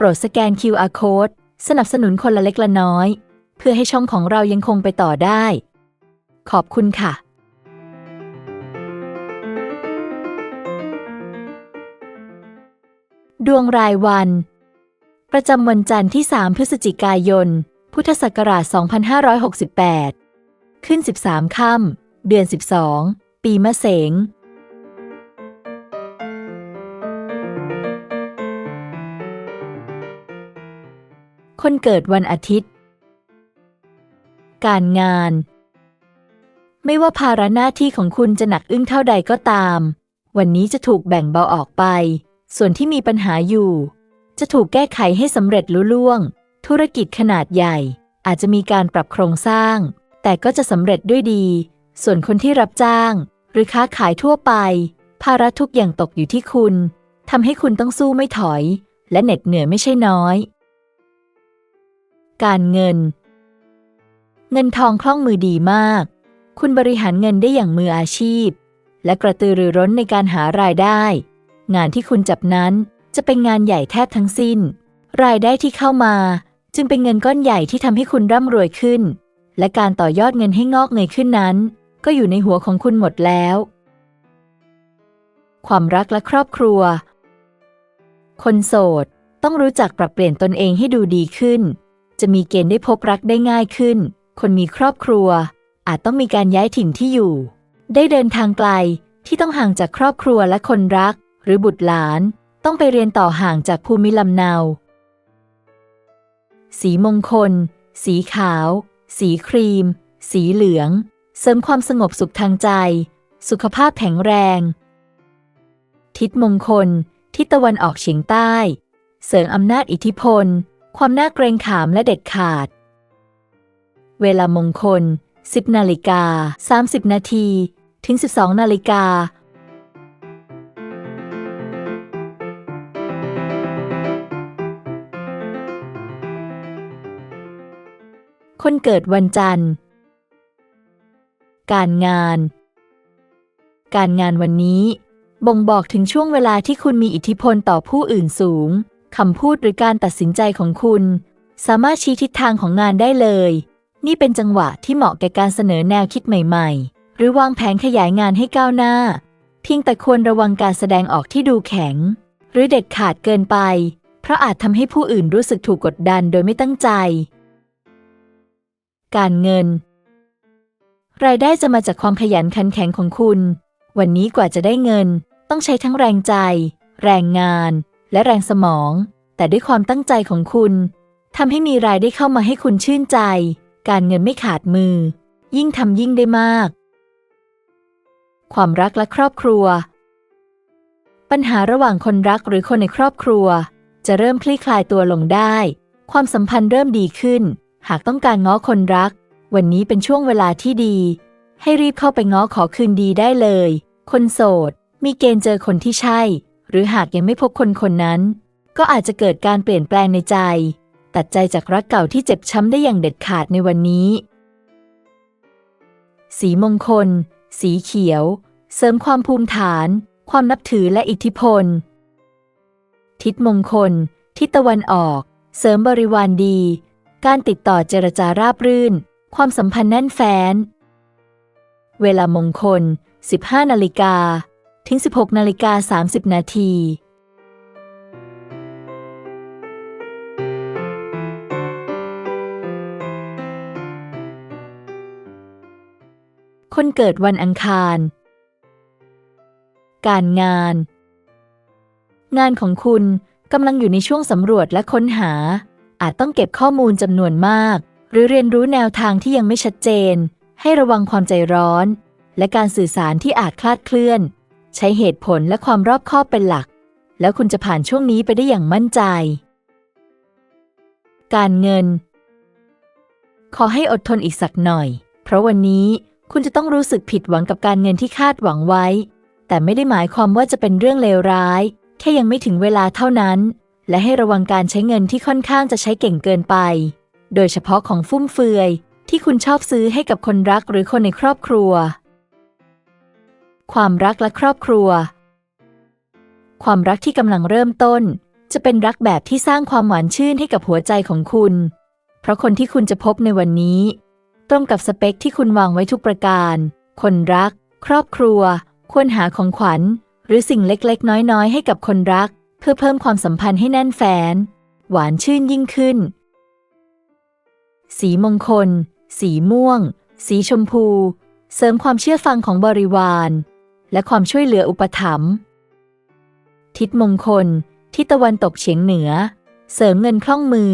โปรดสแกน QR Code สนับสนุนคนละเล็กละน้อย เพื่อให้ช่องของเรายังคงไปต่อได้ ขอบคุณค่ะดวงรายวัน ประจำวันจันทร์ที่ 3 พฤศจิกายน พุทธศักราช 2568 ขึ้น 13 ค่ำ เดือน 12 ปีมะเสง คนเกิดวันอาทิตย์ การงาน ไม่ว่าภาระหน้าที่ของคุณจะหนักอึ้งเท่าใดก็ตาม วันนี้จะถูกแบ่งเบาออกไป ส่วนที่มีปัญหาอยู่ จะถูกแก้ไขให้สำเร็จลุล่วง ธุรกิจขนาดใหญ่ อาจจะมีการปรับโครงสร้าง แต่ก็จะสำเร็จด้วยดี ส่วนคนที่รับจ้าง หรือค้าขายทั่วไป ภาระทุกอย่างตกอยู่ที่คุณทำให้คุณต้องสู้ไม่ถอย และเหน็ดเหนื่อยไม่ใช่น้อย การเงิน เงินทองคล่องมือดีมาก คุณบริหารเงินได้อย่างมืออาชีพ และกระตือรือร้นในการหารายได้ งานที่คุณจับนั้นจะเป็นงานใหญ่แทบทั้งสิ้น รายได้ที่เข้ามา จึงเป็นเงินก้อนใหญ่ที่ทำให้คุณร่ำรวยขึ้น และการต่อยอดเงินให้งอกเงยขึ้นนั้น ก็อยู่ในหัวของคุณหมดแล้ว ความรักและครอบครัว คนโสดต้องรู้จักปรับเปลี่ยนตนเองให้ดูดีขึ้น จะมีเกณฑ์ได้พบรักได้ง่ายขึ้น คนมีครอบครัว อาจต้องมีการย้ายถิ่นที่อยู่ ได้เดินทางไกลที่ต้องห่างจากครอบครัวและคนรัก หรือบุตรหลาน ต้องไปเรียนต่อห่างจากภูมิลำเนา สีมงคล สีขาว สีครีม สีเหลือง เสริมความสงบสุขทางใจ สุขภาพแข็งแรง ทิศมงคล ทิศตะวันออกเฉียงใต้ เสริมอำนาจอิทธิพล ความน่าเกรงขามและเด็ดขาด เวลามงคล 10 นาฬิกา 30 นาที ถึง 12 นาฬิกา คนเกิดวันจันทร์ การงาน การงานวันนี้ บ่งบอกถึงช่วงเวลาที่คุณมีอิทธิพลต่อผู้อื่นสูง คำพูดหรือการตัดสินใจของคุณ สามารถชี้ทิศทางของงานได้เลย นี่เป็นจังหวะที่เหมาะแก่การเสนอแนวคิดใหม่ ๆ หรือวางแผนขยายงานให้ก้าวหน้า เพียงแต่ควรระวังการแสดงออกที่ดูแข็ง หรือเด็ดขาดเกินไป เพราะอาจทำให้ผู้อื่นรู้สึกถูกกดดันโดยไม่ตั้งใจ การเงิน รายได้จะมาจากความขยันขันแข็งของคุณ วันนี้กว่าจะได้เงิน ต้องใช้ทั้งแรงใจ แรงงาน และแรงสมอง แต่ด้วยความตั้งใจของคุณทำให้มีรายได้เข้ามาให้คุณชื่นใจ การเงินไม่ขาดมือ ยิ่งทำยิ่งได้มาก ความรักและครอบครัว ปัญหาระหว่างคนรักหรือคนในครอบครัว จะเริ่มคลี่คลายตัวลงได้ ความสัมพันธ์เริ่มดีขึ้น หากต้องการง้อคนรัก วันนี้เป็นช่วงเวลาที่ดี ให้รีบเข้าไปง้อขอคืนดีได้เลย คนโสด มีเกณฑ์เจอคนที่ใช่ หรือหากยังไม่พบคนคนนั้น ก็อาจจะเกิดการเปลี่ยนแปลงในใจ ตัดใจจากรักเก่าที่เจ็บช้ำได้อย่างเด็ดขาดในวันนี้ สีมงคล สีเขียว เสริมความภูมิฐาน ความนับถือและอิทธิพล ทิศมงคล ทิศตะวันออก เสริมบริวารดี การติดต่อเจรจาราบรื่น ความสัมพันธ์แน่นแฟ้น เวลามงคล 15นาฬิกา ถึง 16นาฬิกา30 นาทีคนเกิดวันอังคาร การงาน งานของคุณกำลังอยู่ในช่วงสำรวจและค้นหา อาจต้องเก็บข้อมูลจำนวนมาก หรือเรียนรู้แนวทางที่ยังไม่ชัดเจน ให้ระวังความใจร้อน และการสื่อสารที่อาจคลาดเคลื่อน ใช้เหตุผลและความรอบคอบเป็นหลัก แล้วคุณจะผ่านช่วงนี้ไปได้อย่างมั่นใจ การเงิน ขอให้อดทนอีกสักหน่อย เพราะวันนี้คุณจะต้องรู้สึกผิดหวังกับการเงินที่คาดหวังไว้ แต่ไม่ได้หมายความว่าจะเป็นเรื่องเลวร้าย แค่ยังไม่ถึงเวลาเท่านั้น และให้ระวังการใช้เงินที่ค่อนข้างจะใช้เก่งเกินไป โดยเฉพาะของฟุ่มเฟือยที่คุณชอบซื้อให้กับคนรักหรือคนในครอบครัว ความรักและครอบครัว ความรักที่กำลังเริ่มต้น จะเป็นรักแบบที่สร้างความหวานชื่นให้กับหัวใจของคุณ เพราะคนที่คุณจะพบในวันนี้ ตรงกับสเปคที่คุณวางไว้ทุกประการ คนรัก ครอบครัว ควรหาของขวัญ หรือสิ่งเล็กๆ น้อยๆ ให้กับคนรัก เพื่อเพิ่มความสัมพันธ์ให้แน่นแฟน หวานชื่นยิ่งขึ้น สีมงคล สีม่วง สีชมพู เสริมความเชื่อฟังของบริวาร และความช่วยเหลืออุปถัมภ์ทิศมงคล ทิศตะวันตกเฉียงเหนือ เสริมเงินคล่องมือ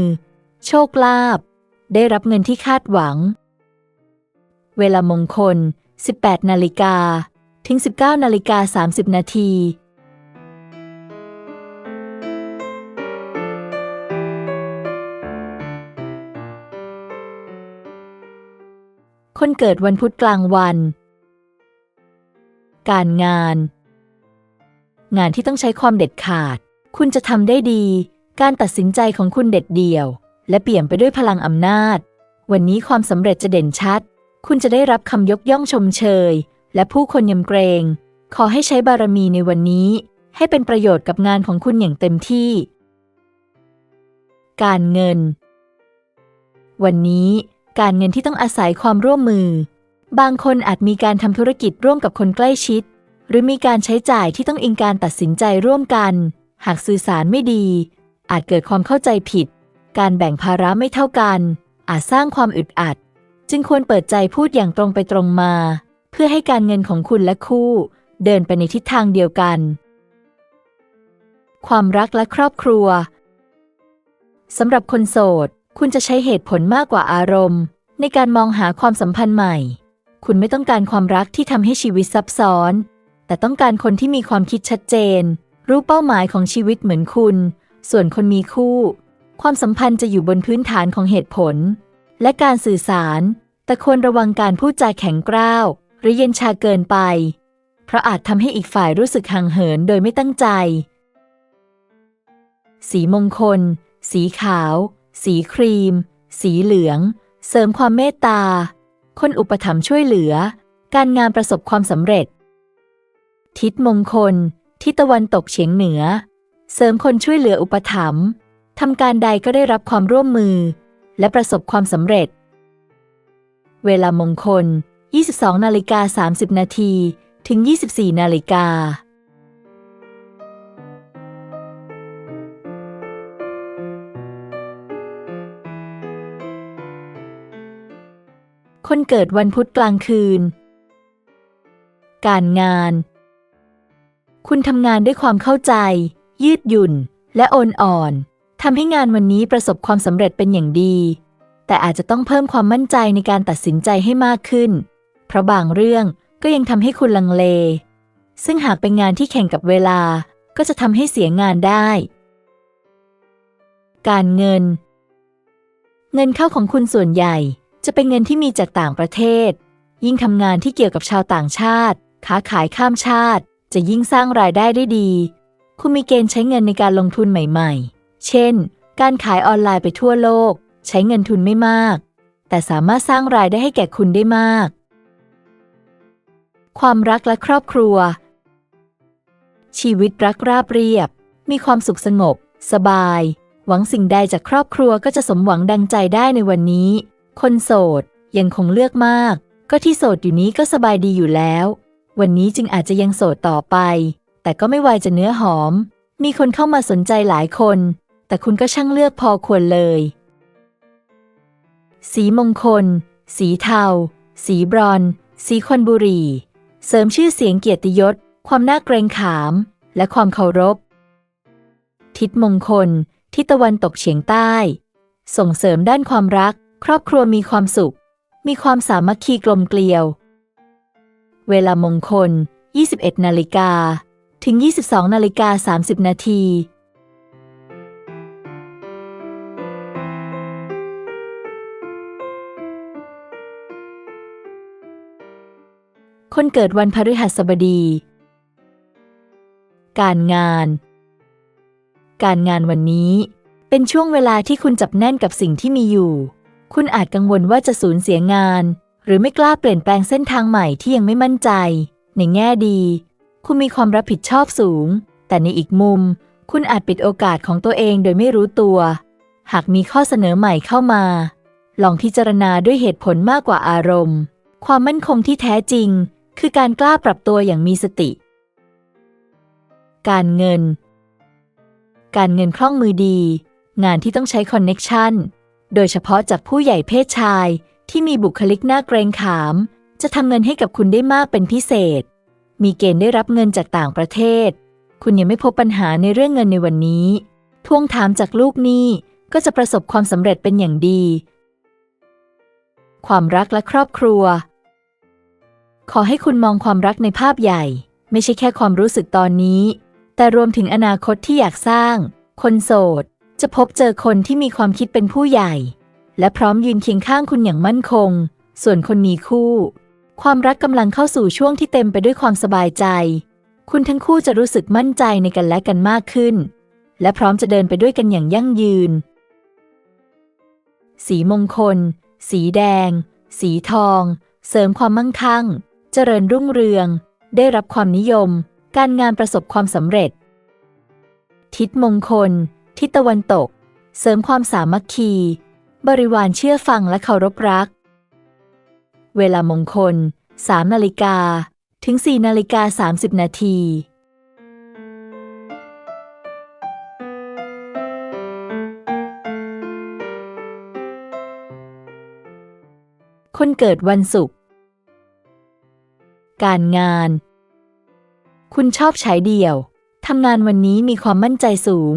โชคลาภได้รับเงินที่คาดหวัง เวลามงคล 18 นาฬิกา ถึง 19 นาฬิกา 30 นาทีคนเกิดวันพุธกลางวัน การงาน งานที่ต้องใช้ความเด็ดขาด คุณจะทำได้ดี การตัดสินใจของคุณเด็ดเดี่ยว และเปี่ยมไปด้วยพลังอำนาจ วันนี้ความสำเร็จจะเด่นชัด คุณจะได้รับคำยกย่องชมเชย และผู้คนยำเกรง ขอให้ใช้บารมีในวันนี้ ให้เป็นประโยชน์กับงานของคุณอย่างเต็มที่ การเงิน วันนี้การเงินที่ต้องอาศัยความร่วมมือ บางคนอาจมีการทำธุรกิจร่วมกับคนใกล้ชิด หรือมีการใช้จ่ายที่ต้องอิงการตัดสินใจร่วมกัน หากสื่อสารไม่ดี อาจเกิดความเข้าใจผิด การแบ่งภาระไม่เท่ากัน อาจสร้างความอึดอัด จึงควรเปิดใจพูดอย่างตรงไปตรงมา เพื่อให้การเงินของคุณและคู่ เดินไปในทิศทางเดียวกัน ความรักและครอบครัวสำหรับคนโสด คุณจะใช้เหตุผลมากกว่าอารมณ์ ในการมองหาความสัมพันธ์ใหม่ คุณไม่ต้องการความรักที่ทำให้ชีวิตซับซ้อน แต่ต้องการคนที่มีความคิดชัดเจน รู้เป้าหมายของชีวิตเหมือนคุณ ส่วนคนมีคู่ ความสัมพันธ์จะอยู่บนพื้นฐานของเหตุผล และการสื่อสาร แต่ควรระวังการพูดจาแข็งกร้าว หรือเย็นชาเกินไป เพราะอาจทำให้อีกฝ่ายรู้สึกห่างเหินโดยไม่ตั้งใจ สีมงคล สีขาว สีครีม สีเหลือง เสริมความเมตตา คนอุปถัมภ์ช่วยเหลือ การงานประสบความสำเร็จ ทิศมงคล ทิศตะวันตกเฉียงเหนือ เสริมคนช่วยเหลืออุปถัมภ์ทำการใดก็ได้รับความร่วมมือ และประสบความสำเร็จ เวลามงคล 22นาฬิกา30นาทีถึง 24นาฬิกา คนเกิดวันพุธกลางคืน การงาน คุณทำงานด้วยความเข้าใจ ยืดหยุ่น และโอนอ่อนทำให้งานวันนี้ประสบความสำเร็จเป็นอย่างดี แต่อาจจะต้องเพิ่มความมั่นใจในการตัดสินใจให้มากขึ้น เพราะบางเรื่องก็ยังทำให้คุณลังเล ซึ่งหากเป็นงานที่แข่งกับเวลา ก็จะทำให้เสียงานได้ การเงิน เงินเข้าของคุณส่วนใหญ่ จะเป็นเงินที่มีจากต่างประเทศ ยิ่งทำงานที่เกี่ยวกับชาวต่างชาติ ค้าขายข้ามชาติ จะยิ่งสร้างรายได้ได้ดี คุณมีเกณฑ์ใช้เงินในการลงทุนใหม่ ๆ เช่น การขายออนไลน์ไปทั่วโลก ใช้เงินทุนไม่มาก แต่สามารถสร้างรายได้ให้แก่คุณได้มาก ความรักและครอบครัว ชีวิตรักราบเรียบ มีความสุขสงบ สบาย หวังสิ่งใดจากครอบครัวก็จะสมหวังดังใจได้ในวันนี้ คนโสดยังคงเลือกมาก ก็ที่โสดอยู่นี้ก็สบายดีอยู่แล้ว วันนี้จึงอาจจะยังโสดต่อไป แต่ก็ไม่ไวายจะเนื้อหอม มีคนเข้ามาสนใจหลายคน แต่คุณก็ช่างเลือกพอควรเลย สีมงคล สีเทา สีบรอน สีควันบุรี เสริมชื่อเสียงเกียรติยศ ความน่าเกรงขาม และความเคารพ ทิศมงคล ทิศตะวันตกเฉียงใต้ ส่งเสริมด้านความรัก ครอบครัวมีความสุข มีความสามัคคีกลมเกลียว เวลามงคล 21 นาฬิกา ถึง 22 นาฬิกา 30 นาทีคนเกิดวันพฤหัสบดี การงาน การงานวันนี้เป็นช่วงเวลาที่คุณจับแน่นกับสิ่งที่มีอยู่ คุณอาจกังวลว่าจะสูญเสียงาน หรือไม่กล้าเปลี่ยนแปลงเส้นทางใหม่ที่ยังไม่มั่นใจ ในแง่ดี คุณมีความรับผิดชอบสูง แต่ในอีกมุม คุณอาจปิดโอกาสของตัวเองโดยไม่รู้ตัว หากมีข้อเสนอใหม่เข้ามา ลองพิจารณาด้วยเหตุผลมากกว่าอารมณ์ ความมั่นคงที่แท้จริง คือการกล้าปรับตัวอย่างมีสติ การเงิน การเงินคล่องมือดี งานที่ต้องใช้คอนเน็กชัน โดยเฉพาะจากผู้ใหญ่เพศชายที่มีบุคลิกน่าเกรงขาม จะทำเงินให้กับคุณได้มากเป็นพิเศษ มีเกณฑ์ได้รับเงินจากต่างประเทศ คุณยังไม่พบปัญหาในเรื่องเงินในวันนี้ ทวงถามจากลูกหนี้ก็จะประสบความสำเร็จเป็นอย่างดี ความรักและครอบครัว ขอให้คุณมองความรักในภาพใหญ่ ไม่ใช่แค่ความรู้สึกตอนนี้ แต่รวมถึงอนาคตที่อยากสร้าง คนโสด จะพบเจอคนที่มีความคิดเป็นผู้ใหญ่ และพร้อมยืนเคียงข้างคุณอย่างมั่นคง ส่วนคนมีคู่ ความรักกำลังเข้าสู่ช่วงที่เต็มไปด้วยความสบายใจ คุณทั้งคู่จะรู้สึกมั่นใจในกันและกันมากขึ้น และพร้อมจะเดินไปด้วยกันอย่างยั่งยืน สีมงคล สีแดง สีทอง เสริมความมั่งคั่ง เจริญรุ่งเรือง ได้รับความนิยม การงานประสบความสำเร็จ ทิศมงคล ทิศตะวันตก เสริมความสามัคคี บริวารเชื่อฟังและเคารพรัก เวลามงคล 3 นาฬิกา ถึง 4 นาฬิกา 30 นาทีคนเกิดวันศุกร์ การงาน คุณชอบใช้เดี่ยว ทำงานวันนี้มีความมั่นใจสูง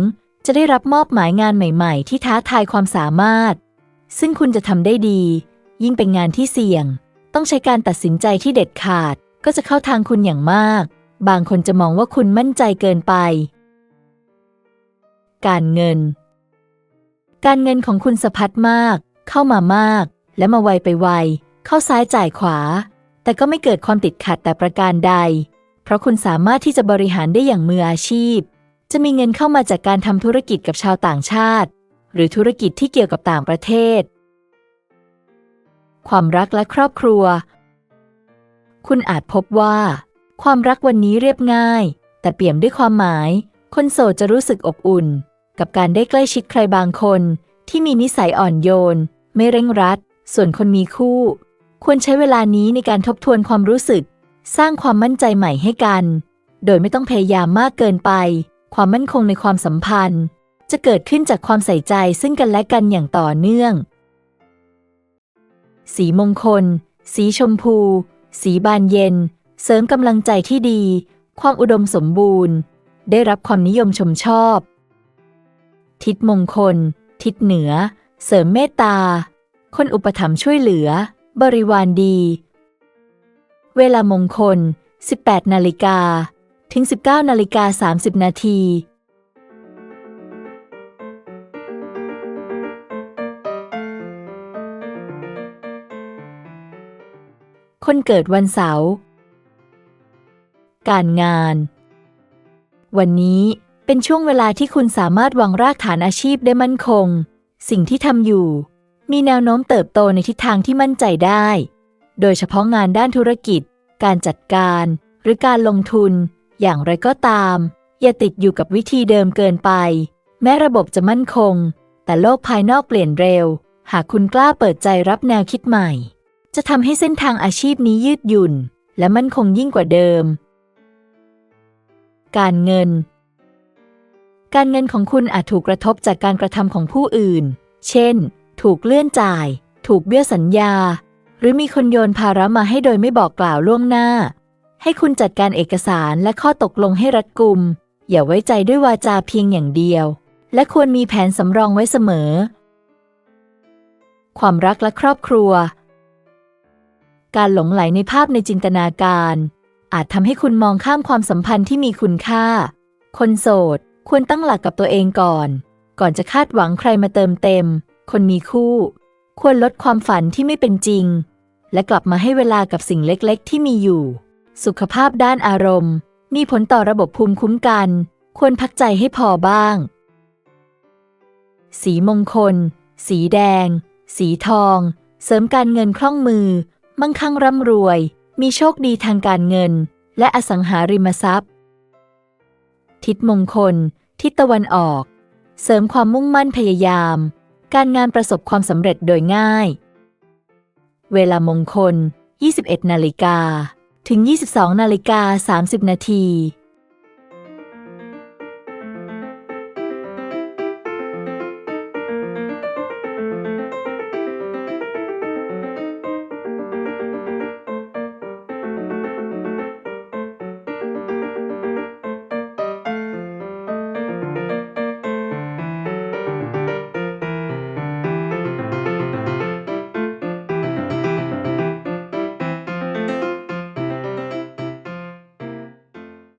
จะได้รับมอบหมายงานใหม่ ๆ ที่ท้าทายความสามารถ ซึ่งคุณจะทำได้ดี ยิ่งเป็นงานที่เสี่ยง ต้องใช้การตัดสินใจที่เด็ดขาด ก็จะเข้าทางคุณอย่างมาก บางคนจะมองว่าคุณมั่นใจเกินไป การเงิน การเงินของคุณสะพัดมาก เข้ามามาก และมาไวไปไว เข้าซ้ายจ่ายขวา แต่ก็ไม่เกิดความติดขัดแต่ประการใด เพราะคุณสามารถที่จะบริหารได้อย่างมืออาชีพ จะมีเงินเข้ามาจากการทำธุรกิจกับชาวต่างชาติ หรือธุรกิจที่เกี่ยวกับต่างประเทศ ความรักและครอบครัว คุณอาจพบว่า ความรักวันนี้เรียบง่าย แต่เปี่ยมด้วยความหมาย คนโสดจะรู้สึกอบอุ่น กับการได้ใกล้ชิดใครบางคน ที่มีนิสัยอ่อนโยน ไม่เร่งรัด ส่วนคนมีคู่ ควรใช้เวลานี้ในการทบทวนความรู้สึก สร้างความมั่นใจใหม่ให้กัน โดยไม่ต้องพยายามมากเกินไป ความมั่นคงในความสัมพันธ์ จะเกิดขึ้นจากความใส่ใจซึ่งกันและกันอย่างต่อเนื่อง สีมงคล สีชมพู สีบานเย็น เสริมกำลังใจที่ดี ความอุดมสมบูรณ์ ได้รับความนิยมชมชอบ ทิศมงคล ทิศเหนือ เสริมเมตตา คนอุปถัมภ์ช่วยเหลือ บริวารดี เวลามงคล 18 นาฬิกา ถึง 19นาฬิกา30 นาทีคนเกิดวันเสาร์ การงาน วันนี้เป็นช่วงเวลาที่คุณสามารถวางรากฐานอาชีพได้มั่นคง สิ่งที่ทำอยู่ มีแนวโน้มเติบโตในทิศทางที่มั่นใจได้ โดยเฉพาะงานด้านธุรกิจ การจัดการ หรือการลงทุน อย่างไรก็ตาม อย่าติดอยู่กับวิธีเดิมเกินไป แม้ระบบจะมั่นคง แต่โลกภายนอกเปลี่ยนเร็ว หากคุณกล้าเปิดใจรับแนวคิดใหม่ จะทำให้เส้นทางอาชีพนี้ยืดหยุ่น และมั่นคงยิ่งกว่าเดิม การเงิน การเงินของคุณอาจถูกกระทบจากการกระทำของผู้อื่น เช่น ถูกเลื่อนจ่าย ถูกเบี้ยสัญญา หรือมีคนโยนภาระมาให้โดยไม่บอกกล่าวล่วงหน้า ให้คุณจัดการเอกสารและข้อตกลงให้รัดกุม อย่าไว้ใจด้วยวาจาเพียงอย่างเดียว และควรมีแผนสำรองไว้เสมอ ความรักและครอบครัว การหลงไหลในภาพในจินตนาการ อาจทำให้คุณมองข้ามความสัมพันธ์ที่มีคุณค่า คนโสด ควรตั้งหลักกับตัวเองก่อน ก่อนจะคาดหวังใครมาเติมเต็ม คนมีคู่ ควรลดความฝันที่ไม่เป็นจริง และกลับมาให้เวลากับสิ่งเล็กๆ ที่มีอยู่ สุขภาพด้านอารมณ์ มีผลต่อระบบภูมิคุ้มกัน ควรพักใจให้พอบ้าง สีมงคล สีแดง สีทอง เสริมการเงินคล่องมือ มั่งคั่งร่ำรวย มีโชคดีทางการเงิน และอสังหาริมทรัพย์ ทิศมงคล ทิศตะวันออก เสริมความมุ่งมั่นพยายาม การงานประสบความสำเร็จโดยง่าย เวลามงคล 21 นาฬิกา ถึง 22 นาฬิกา 30 นาที